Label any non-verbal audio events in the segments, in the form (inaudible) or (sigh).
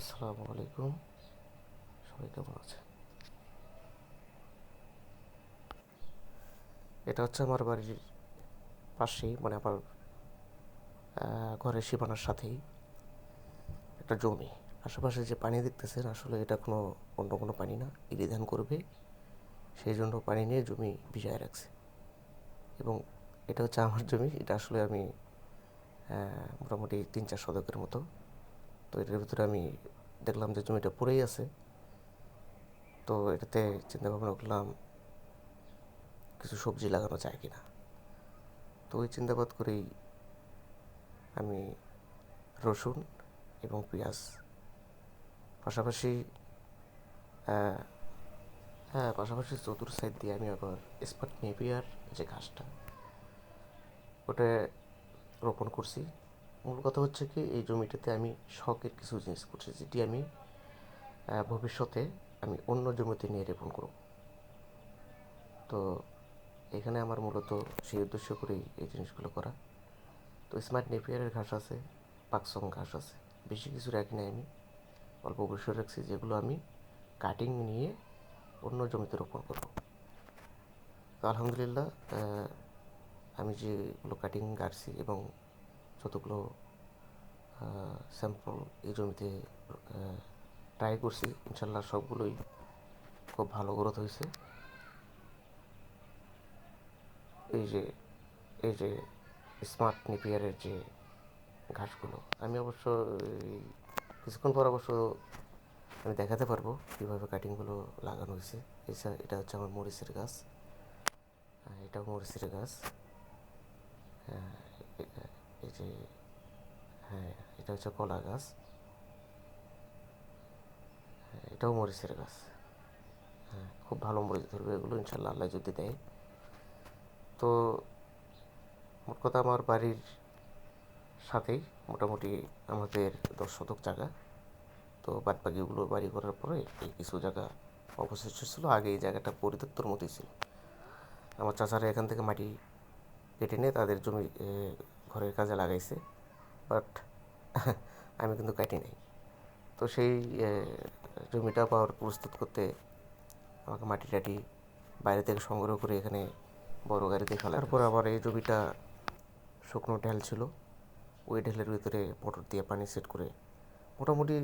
আসসালামু আলাইকুম। সবাই কেমন আছে এটা হচ্ছে আমার বাড়ির পাশেই মানে আমার ঘরের সীমানার সাথেই একটা জমি। আশেপাশে যে পানি দেখতেছেন, আসলে এটা কোনো অন্য কোনো পানি না ইরি ধান করবে। সেই জন্য পানি নিয়ে জমি ভিজায় রাখছে। এবং এটা হচ্ছে আমার জমি, এটা আসলে আমি মোটামুটি তিন চার শতকের মতো। তো এটার ভিতরে আমি দেখলাম যে জমিটা পড়েই আছে। তো এটাতে চিন্তা ভাবনা করলাম, কিছু সবজি লাগানো যায় কি না তো ওই চিন্তাবাদ করেই আমি রসুন এবং পেঁয়াজ পাশাপাশি হ্যাঁ পাশাপাশি চতুর সাইড দিয়ে আমি আবার স্পট নেপিয়ার যে ঘাসটা, ওটা রোপণ করছি। মূল কথা হচ্ছে কি, এই জমিটাতে আমি শখের কিছু জিনিস করছি, যেটি আমি ভবিষ্যতে আমি অন্য জমিতে নিয়ে রোপণ করব। তো এখানে আমার মূলত সেই উদ্দেশ্য করেই এই জিনিসগুলো করা। তো স্মার্ট নেপিয়ারের ঘাস আছে পাকসং ঘাস আছে, বেশি কিছু রাখি নাই আমি। অল্প পরিসর রাখছি, যেগুলো আমি কাটিং নিয়ে অন্য জমিতে রোপণ করব। তো আলহামদুলিল্লাহ আমি যেগুলো কাটিং কাটছি এবং যতগুলো স্যাম্পল এই জমিতে ট্রাই করছি ইনশাল্লাহ সবগুলোই খুব ভালো গ্রোথ হয়েছে। এই যে এই যে স্মার্ট নিপিয়ারের যে ঘাসগুলো আমি অবশ্য কিছুক্ষণ পর অবশ্য আমি দেখাতে পারব কীভাবে কাটিংগুলো লাগানো হয়েছে। এছাড়া এটা হচ্ছে আমার মরিচের গাছ। এটাও মরিচের গাছ। হ্যাঁ, এই যে হ্যাঁ এটা হচ্ছে কলা গাছ। হ্যাঁ, এটাও মরিচের গাছ। হ্যাঁ খুব ভালো মরিচ ধরবে এগুলো ইনশাল্লাহ আল্লাহ যদি দেয়। তো মোট কথা আমার বাড়ির সাথেই মোটামুটি আমাদের দশ শতক জায়গা। তো বাদ বাকিগুলো বাড়ি করার পরে এই কিছু জায়গা অবশিষ্ট ছিল আগে এই জায়গাটা পরিত্যক্তর মতোই ছিল। আমার চাচারা এখান থেকে মাটি কেটে নিয়ে তাদের জমি ঘরের কাজে লাগাইছে বাট (laughs) আমি কিন্তু কাটি নাই। তো সেই জমিটা পাওয়ার প্রস্তুত করতে আমাকে মাটি টাটি বাইরে থেকে সংগ্রহ করে এখানে বড় গাড়িতে ফেলা তারপর আবার এই জমিটা শুকনো ঢেল ছিল, ওই ঢেলের ভিতরে মোটর দিয়ে পানি সেট করে মোটামুটি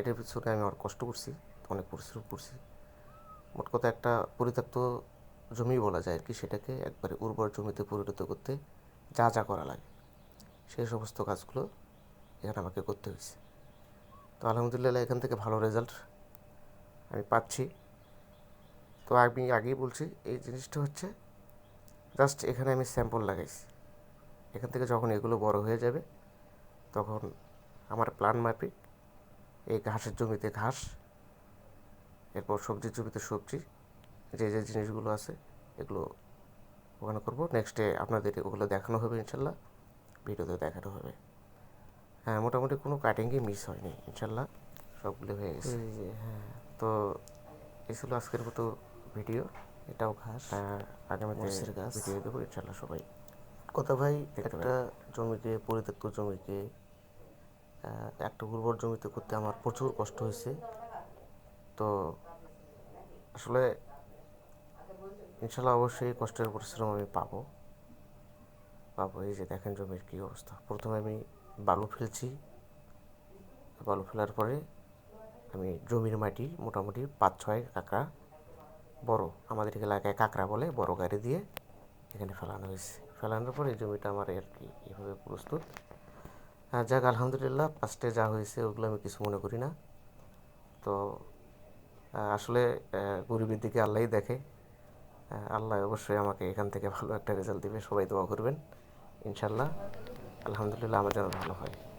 এটার পিছনে আমি আমার কষ্ট করছি, অনেক পরিশ্রম করছি। মোট কথা একটা পরিত্যক্ত জমি বলা যায় আর কি, সেটাকে একবারে উর্বর জমিতে পরিণত করতে যা যা করা লাগে। সেই সমস্ত কাজগুলো এখানে আমাকে করতে হয়েছে। তো আলহামদুলিল্লাহ এখান থেকে ভালো রেজাল্ট আমি পাচ্ছি। তো আমি আগেই বলছি, এই জিনিসটা হচ্ছে জাস্ট এখানে আমি স্যাম্পল লাগাইছি। এখান থেকে যখন এগুলো বড় হয়ে যাবে, তখন আমার প্ল্যান মাফিক এই ঘাসের জমিতে ঘাস, এরপর সবজির জমিতে সবজি, যে যে জিনিসগুলো আছে, এগুলো ওখানে করব। নেক্সটে আপনাদের ওগুলো দেখানো হবে ইনশাল্লাহ। ভিডিওতে দেখানো হবে। হ্যাঁ মোটামুটি কোনো কাটিংই মিস হয়নি ইনশাল্লাহ। সবগুলো হয়ে গেছে। হ্যাঁ তো এই ছিল আজকের মতো ভিডিও এটাও ঘাস। আগামীতে গাছ ভিডিও দেবো ইনশাল্লাহ সবাই। কথা ভাই? একটা জমিকে পরিত্যক্ত জমিকে একটা উর্বর জমিতে করতে আমার প্রচুর কষ্ট হয়েছে। তো আসলে ইনশাল্লাহ অবশ্যই কষ্টের পরিশ্রম আমি পাবো। পাবো, এই যে দেখেন জমির কী অবস্থা। প্রথমে আমি বালু ফেলছি। বালু ফেলার পরে আমি জমির মাটি মোটামুটি পাঁচ, ছয় কাঁকড়া বড়, আমাদের এলাকায় কাঁকড়া বলে, বড় গাড়ি দিয়ে এখানে ফেলানো হয়েছে। ফেলানোর পরে জমিটা আমার আর কি এভাবে প্রস্তুত। যাক, আলহামদুলিল্লাহ ফার্স্টে যা হয়েছে ওগুলো আমি কিছু মনে করি না। তো আসলে গরিবের দিকে আল্লাহই দেখে। আল্লাহ অবশ্যই আমাকে এখান থেকে ভালো একটা রেজাল্ট দেবে। সবাই দোয়া করবেন। ইনশাল্লাহ আলহামদুলিল্লাহ, আমার যেন ভালো হয়।